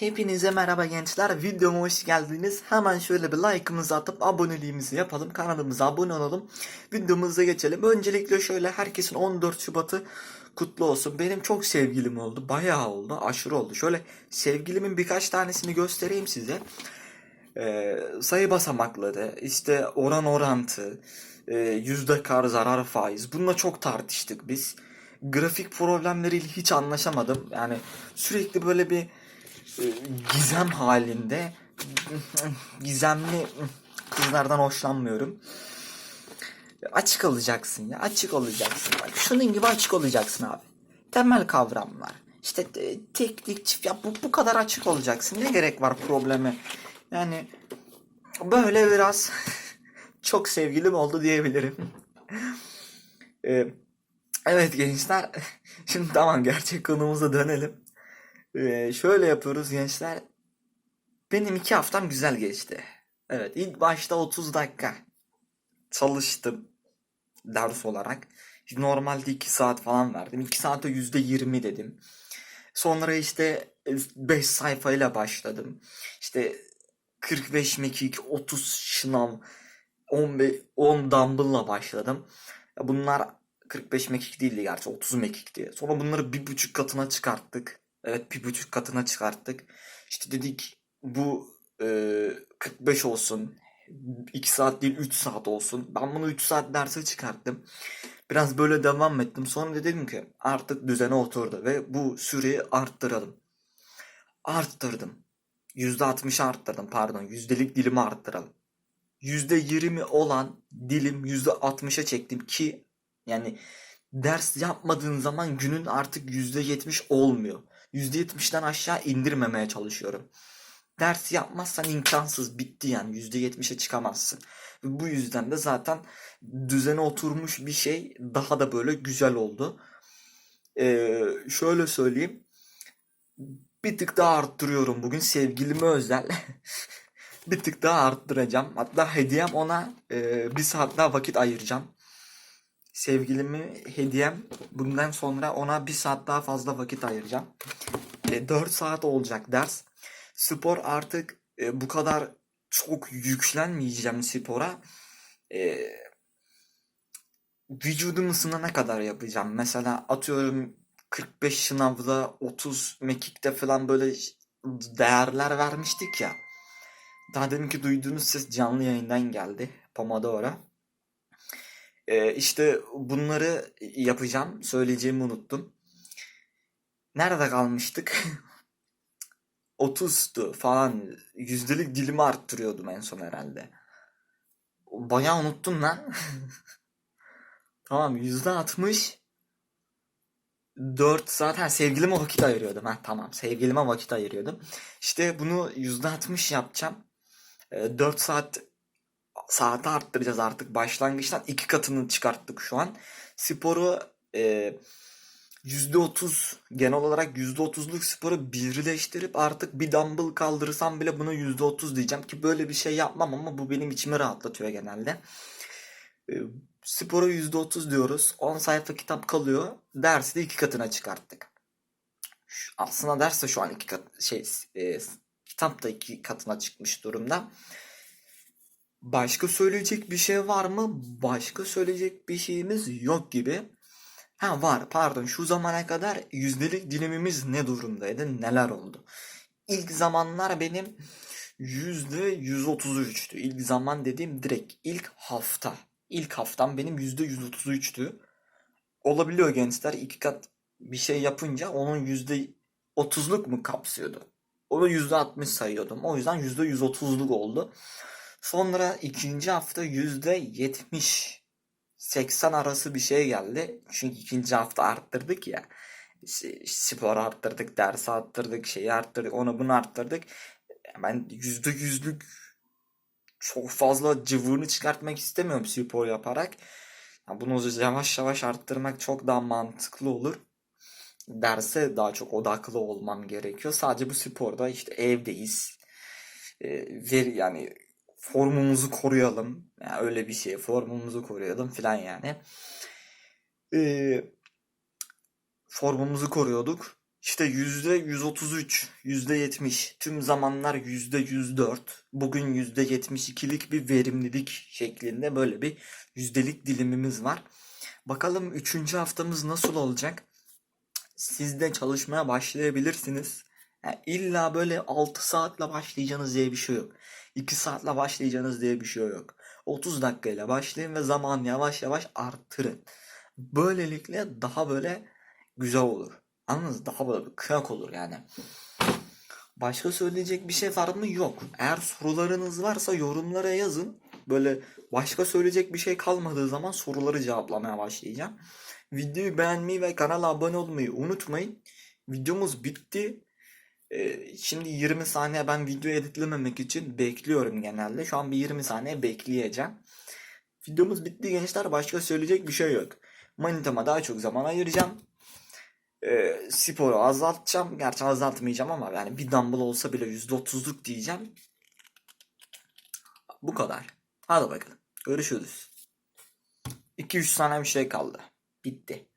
Hepinize merhaba gençler. Videoma hoş geldiniz. Hemen şöyle bir like'ımızı atıp aboneliğimizi yapalım. Kanalımıza abone olalım. Videomuza geçelim. Öncelikle şöyle herkesin 14 Şubat'ı kutlu olsun. Benim çok sevgilim oldu. Bayağı oldu. Aşırı oldu. Şöyle sevgilimin birkaç tanesini göstereyim size. Ee, sayı basamakları, işte oran orantı, e, yüzde kar zarar faiz. Bununla çok tartıştık biz. Grafik problemleriyle hiç anlaşamadım. Yani sürekli böyle bir gizem halinde gizemli kızlardan hoşlanmıyorum. Açık olacaksın ya açık olacaksın. Bak şunun gibi açık olacaksın abi. Temel kavramlar. İşte e, teknik çift ya bu, bu kadar açık olacaksın. Ne gerek var probleme? Yani böyle biraz çok sevgilim oldu diyebilirim. Ee, evet gençler. Şimdi tamam gerçek konumuza dönelim. Ee, şöyle yapıyoruz gençler. Benim iki haftam güzel geçti. Evet ilk başta 30 dakika çalıştım ders olarak. Normalde 2 saat falan verdim. 2 saate %20 dedim. Sonra işte 5 sayfayla başladım. İşte 45 mekik, 30 şınav, 15, 10 dumbbell'la başladım. Bunlar 45 mekik değildi gerçi 30 mekikti. Sonra bunları bir buçuk katına çıkarttık. Evet bir buçuk katına çıkarttık. İşte dedik bu e, 45 olsun. 2 saat değil 3 saat olsun. Ben bunu 3 saat derse çıkarttım. Biraz böyle devam ettim. Sonra dedim ki artık düzene oturdu ve bu süreyi arttıralım. Arttırdım. %60 arttırdım pardon. Yüzdelik dilimi arttıralım. %20 olan dilim %60'a çektim ki yani ders yapmadığın zaman günün artık %70 olmuyor. %70'den aşağı indirmemeye çalışıyorum. Ders yapmazsan imkansız bitti yani %70'e çıkamazsın. Bu yüzden de zaten düzene oturmuş bir şey daha da böyle güzel oldu. Ee, şöyle söyleyeyim. Bir tık daha arttırıyorum bugün sevgilime özel. bir tık daha arttıracağım. Hatta hediyem ona e, bir saat daha vakit ayıracağım. Sevgilimi hediyem bundan sonra ona bir saat daha fazla vakit ayıracağım. E, 4 saat olacak ders. Spor artık e, bu kadar çok yüklenmeyeceğim spora. E, vücudum ısınana kadar yapacağım. Mesela atıyorum 45 şınavda 30 mekikte falan böyle değerler vermiştik ya. Daha deminki duyduğunuz ses canlı yayından geldi. Pomodoro. Ee, işte bunları yapacağım. Söyleyeceğimi unuttum. Nerede kalmıştık? 30'tu falan. Yüzdelik dilimi arttırıyordum en son herhalde. Bayağı unuttum lan. tamam yüzde 60. 4 saat ha, sevgilime vakit ayırıyordum. Ha, tamam sevgilime vakit ayırıyordum. İşte bunu yüzde 60 yapacağım. 4 saat saati arttıracağız artık. Başlangıçtan iki katını çıkarttık şu an. Sporu e, %30 genel olarak %30'luk sporu birleştirip artık bir dumbbell kaldırırsam bile buna %30 diyeceğim ki böyle bir şey yapmam ama bu benim içimi rahatlatıyor genelde. E, spora %30 diyoruz. 10 sayfa kitap kalıyor. Dersi de iki katına çıkarttık. Şu- aslında ders de şu an iki kat şey e, kitap da iki katına çıkmış durumda. Başka söyleyecek bir şey var mı? Başka söyleyecek bir şeyimiz yok gibi. Ha var pardon şu zamana kadar yüzdelik dilimimiz ne durumdaydı neler oldu? İlk zamanlar benim yüzde 133'tü. İlk zaman dediğim direkt ilk hafta. İlk haftam benim yüzde 133'tü. Olabiliyor gençler iki kat bir şey yapınca onun yüzde 30'luk mu kapsıyordu? Onu yüzde 60 sayıyordum. O yüzden yüzde 130'luk oldu. Sonra ikinci hafta yüzde 70 80 arası bir şey geldi. Çünkü ikinci hafta arttırdık ya. Spor arttırdık, ders arttırdık, şeyi arttırdık, onu bunu arttırdık. Ben yüzde yüzlük çok fazla cıvığını çıkartmak istemiyorum spor yaparak. Ya Bunu yavaş yavaş arttırmak çok daha mantıklı olur. Derse daha çok odaklı olmam gerekiyor. Sadece bu sporda işte evdeyiz. Ee, ver yani formumuzu koruyalım. Yani öyle bir şey. Formumuzu koruyalım filan yani. Ee, formumuzu koruyorduk. İşte yüzde 133, yüzde 70, tüm zamanlar yüzde 104, bugün yüzde 72'lik bir verimlilik şeklinde böyle bir yüzdelik dilimimiz var. Bakalım üçüncü haftamız nasıl olacak? Siz de çalışmaya başlayabilirsiniz. Yani illa böyle 6 saatle başlayacağınız diye bir şey yok. 2 saatle başlayacağınız diye bir şey yok. 30 dakikayla başlayın ve zaman yavaş yavaş arttırın. Böylelikle daha böyle güzel olur. Anladınız? Daha böyle bir kıyak olur yani. Başka söyleyecek bir şey var mı? Yok. Eğer sorularınız varsa yorumlara yazın. Böyle başka söyleyecek bir şey kalmadığı zaman soruları cevaplamaya başlayacağım. Videoyu beğenmeyi ve kanala abone olmayı unutmayın. Videomuz bitti. Şimdi 20 saniye ben video editlememek için bekliyorum genelde. Şu an bir 20 saniye bekleyeceğim. Videomuz bitti gençler. Başka söyleyecek bir şey yok. Manitama daha çok zaman ayıracağım. Ee, sporu azaltacağım. Gerçi azaltmayacağım ama yani bir dumbbell olsa bile %30'luk diyeceğim. Bu kadar. Hadi bakalım. Görüşürüz. 2-3 tane bir şey kaldı. Bitti.